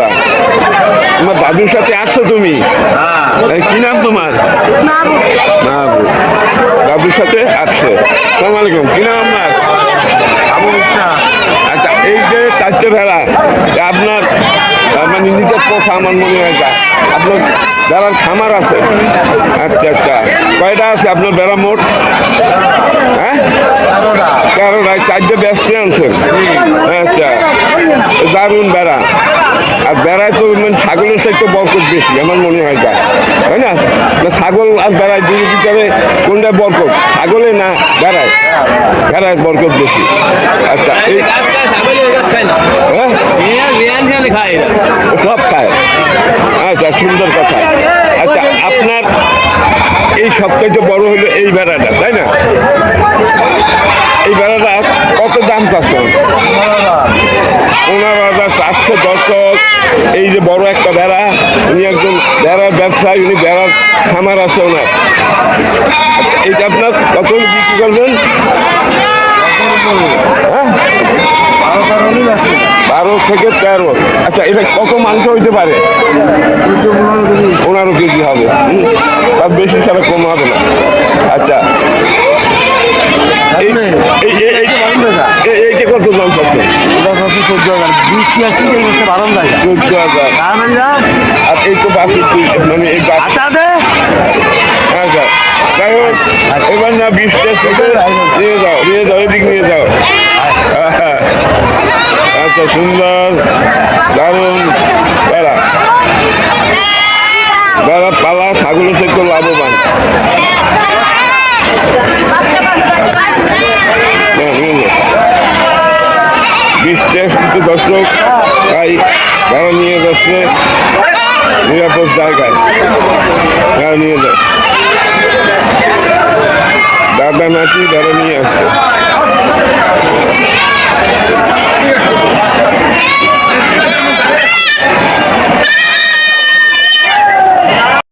পাড়া তোমার দাদুর সাথে আসছো তুমি? কি নাম তোমার? মাহবুব। দাদুর সাথে আসছে সালাম আলাইকুম কি নাম আমার আচ্ছা এই যে চারটে ভেড়া আপনার মানে নিজের পোষা আমার মনে হয় আপনার বেড়ার খামার আছে? আচ্ছা আচ্ছা। কয়টা আছে আপনার বেড়া মোট? হ্যাঁ? তেরোটা। চারটে ব্যস্ত আনছেন। আচ্ছা দারুণ বেড়া আর বেড়ায় তো মানে ছাগলের সাথে বরকত বেশি আমার মনে হয় যা তাই না? না ছাগল আর বেড়ায় দুই দিতে হবে কোনটা বরকত? ছাগলে না বেড়ায়? বেড়ায় বরকত বেশি। আচ্ছা এই হ্যাঁ? সব খায়। আচ্ছা সুন্দর কথা। আচ্ছা আপনার এই সবথেকে বড় হলো এই বেড়াটা তাই না? এই বেড়াটা কত দাম চাচ্ছেন? পনেরো হাজার চারশো দশক এই যে বড় একটা বেড়া উনি একজন বেড়ার ব্যবসায়ী, উনি বেড়ার খামার আছে ওনার। এইটা আপনার কত বিক্রি করবেন? হ্যাঁ? বারো থেকে তেরো। আচ্ছা এটা কত মাংস হইতে পারে? পনেরো কেজি হবে। তার বেশি ছাড়া কম হবে না আচ্ছা এই এই- এই- এই- এই- এইটা কত দাম পাচ্ছেন চোদ্দ হাজার বৃষ্টি আসছে এই বছর ভালো লাগে। চোদ্দ হাজার আর এই তো বাকি মানে এই বাকি আচ্ছা যাই হোক এবার না নিয়ে যাও নিয়ে যাও এদিক নিয়ে যাও। আচ্ছা সুন্দর দারুণ বেড়া বেড়া পালা ছাগলের থেকে লাভবান হ্যাঁ, নিয়ে যাও। টেস্ট কিছু দর্শক, তাই বেড়া নিয়ে যাচ্ছে, নিরাপদ জায়গায় বেড়া নিয়ে যায় দাদা নাকি বেড়া নিয়ে আসছে।